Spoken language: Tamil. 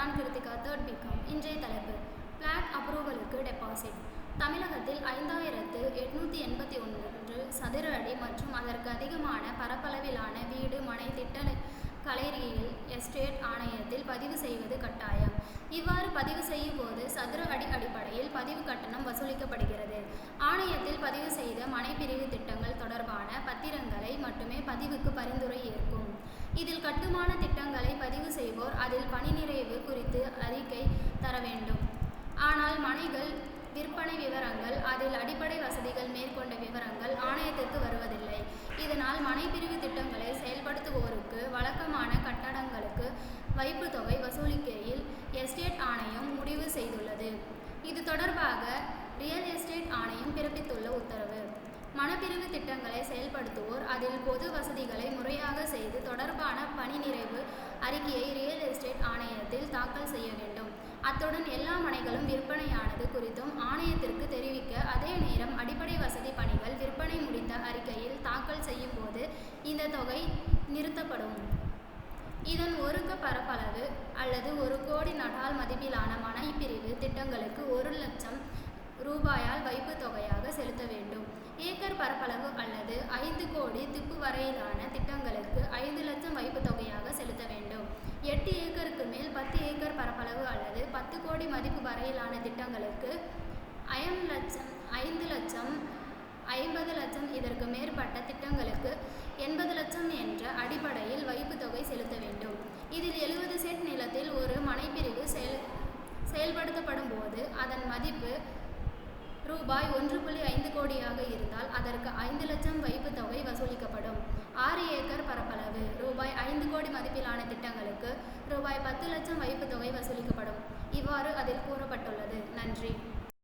நான் கிருத்திகா தேர்ட் பிகாம் இன்றைய தலைப்பு. பிளாட் அப்ரூவலுக்கு டெபாசிட் தமிழகத்தில் ஐந்தாயிரத்து எட்நூற்றி எண்பத்தி ஒன்று சதுர அடி மற்றும் அதற்கு அதிகமான பரப்பளவிலான வீடு மனை திட்ட கலைரியல் எஸ்டேட் ஆணையத்தில் பதிவு செய்வது கட்டாயம். இவ்வாறு பதிவு செய்யும் போது சதுர அடி அடிப்படையில் பதிவு கட்டணம் வசூலிக்கப்படுகிறது. ஆணையத்தில் பதிவு செய்த மனைப்பிரிவு திட்டங்கள் தொடர்பான பத்திரங்களை மட்டுமே பதிவுக்கு பரிந்துரை ஏற்கும். இதில் கட்டுமான திட்டங்களை பதிவு செய்வோர் அதில் பணி நிறைவு குறித்து அறிக்கை தர வேண்டும். ஆனால் மனைகள் விற்பனை விவரங்கள் அதில் அடிப்படை வசதிகள் மேற்கொண்ட விவரங்கள் ஆணையத்திற்கு வருவதில்லை. இதனால் மனைப்பிரிவு திட்டங்களை செயல்படுத்துவோருக்கு வழக்கமான கட்டடங்களுக்கு வைப்பு தொகை வசூலிக்கையில் எஸ்டேட் ஆணையம் முடிவு செய்துள்ளது. இது தொடர்பாக ரியல் எஸ்டேட் ஆணையம் பிறப்பித்துள்ள உத்தரவு. மனப்பிரிவு திட்டங்களை செயல்படுத்துவோர் அதில் பொது வசதிகளை முறையாக செய்து தொடர்பான பணி நிறைவு அறிக்கையை ரியல் எஸ்டேட் ஆணையத்தில் தாக்கல் செய்ய வேண்டும். அத்துடன் எல்லா மனைகளும் விற்பனையானது குறித்தும் ஆணையத்திற்கு தெரிவிக்க அதே நேரம் அடிப்படை வசதி பணிகள் விற்பனை முடிந்த அறிக்கையில் தாக்கல் செய்யும் போது இந்த தொகை நிறுத்தப்படும். இதன் ஒருக்க பரப்பளவு அல்லது ஒரு கோடி நடால் மதிப்பிலான மனைப்பிரிவு திட்டங்களுக்கு ஒரு லட்சம் ரூபாயால் வைப்பு தொகையாக செலுத்த வேண்டும். பரப்பளவு அல்லது ஐந்து கோடி திப்பு வரையிலான திட்டங்களுக்கு ஐந்து லட்சம் வைப்பு தொகையாக செலுத்த வேண்டும். எட்டு ஏக்கருக்கு மேல் பத்து ஏக்கர் பரப்பளவு அல்லது பத்து கோடி மதிப்பு வரையிலான திட்டங்களுக்கு ஐம் லட்சம் ஐந்து லட்சம் ஐம்பது லட்சம் இதற்கு மேற்பட்ட திட்டங்களுக்கு எண்பது லட்சம் என்ற அடிப்படையில் வைப்பு தொகை செலுத்த வேண்டும். இதில் எழுபது சென்ட் நிலத்தில் ஒரு மனைப்பிரிவு செயல் செயல்படுத்தப்படும் போது அதன் மதிப்பு ரூபாய் ஒன்று புள்ளி ஐந்து கோடியாக இருந்தால் அதற்கு ஐந்து லட்சம் வைப்பு தொகை வசூலிக்கப்படும். ஆறு ஏக்கர் பரப்பளவு. ரூபாய் ஐந்து கோடி மதிப்பிலான திட்டங்களுக்கு ரூபாய் பத்து லட்சம் வைப்பு தொகை வசூலிக்கப்படும். இவ்வாறு அதில் கூறப்பட்டுள்ளது. நன்றி.